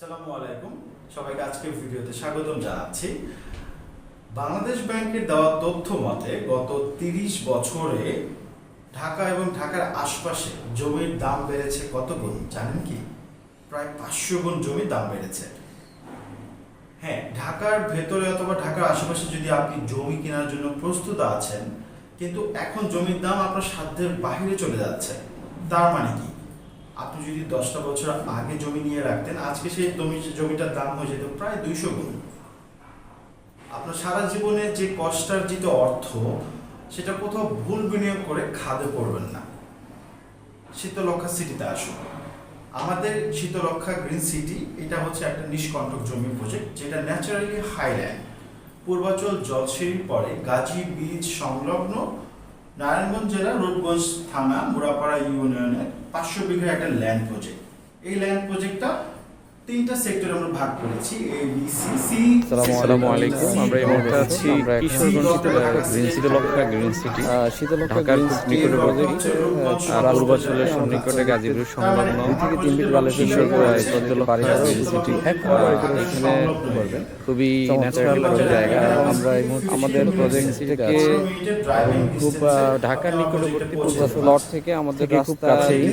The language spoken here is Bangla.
আসসালামু আলাইকুম। সবাইকে আজকের ভিডিওতে স্বাগতম জানাচ্ছি। বাংলাদেশ ব্যাংকের দেওয়া তথ্য মতে গত তিরিশ বছরে ঢাকা এবং ঢাকার আশপাশে জমির দাম বেড়েছে কত গুণ? জানেন কি? প্রায় পাঁচশো গুণ জমির দাম বেড়েছে। হ্যাঁ ঢাকার ভেতরে অথবা ঢাকার আশেপাশে যদি আপনি জমি কেনার জন্য প্রস্তুত আছেন, কিন্তু এখন জমির দাম আপনার সাধ্যের বাইরে চলে যাচ্ছে। তার মানে কি? আপনি যদি দশটা বছর আগে জমি নিয়ে রাখতেন, আজকে সেই জমি, জমিটার দাম হয়ে যেত প্রায় দুইশো গুণ। আপনার সারা জীবনে যে কষ্টার্জিত অর্থ, সেটা কোথাও ভুল বিনিয়োগ করে খাদে পড়বেন না। শীতলক্ষা সিটিতে আসুন। আমাদের শীতলক্ষা গ্রিন সিটি, এটা হচ্ছে একটা নিষ্কণ্টক জমি প্রজেক্ট যেটা ন্যাচারালি হাইল্যান্ড পূর্বাচল জলসিঁড়ির পরে গাজী বীজ সংলগ্ন নারায়ণগঞ্জ জেলা রূপগঞ্জ থানা মুরাপাড়া ইউনিয়নের পাঁচশো বিঘা একটা ল্যান্ড প্রজেক্ট এই ল্যান্ড প্রজেক্টটা তিনটা সেক্টরে আমরা ভাগ করেছি এ বি সি সি আসসালামু আলাইকুম। আমরা এই মুহূর্তে আছি কিশোরগঞ্জ গ্রিন সিটি লক্ষা গ্রিন সিটি শীতলক্ষা ঢাকার গ্রিন সিটি নিকটবর্তী পূর্বাচলের সন্নিকটে গাজীপুর সংলগ্ন থেকে তিন টাকা হবে সিটি এখানে খুবই ন্যাচারালি জায়গা। আমরা এই মুহূর্তে আমাদের শীতলক্ষা প্রজেক্ট থেকে খুব ঢাকার নিকটবর্তী পূর্বাচল থেকে আমাদের খুব কাছেই।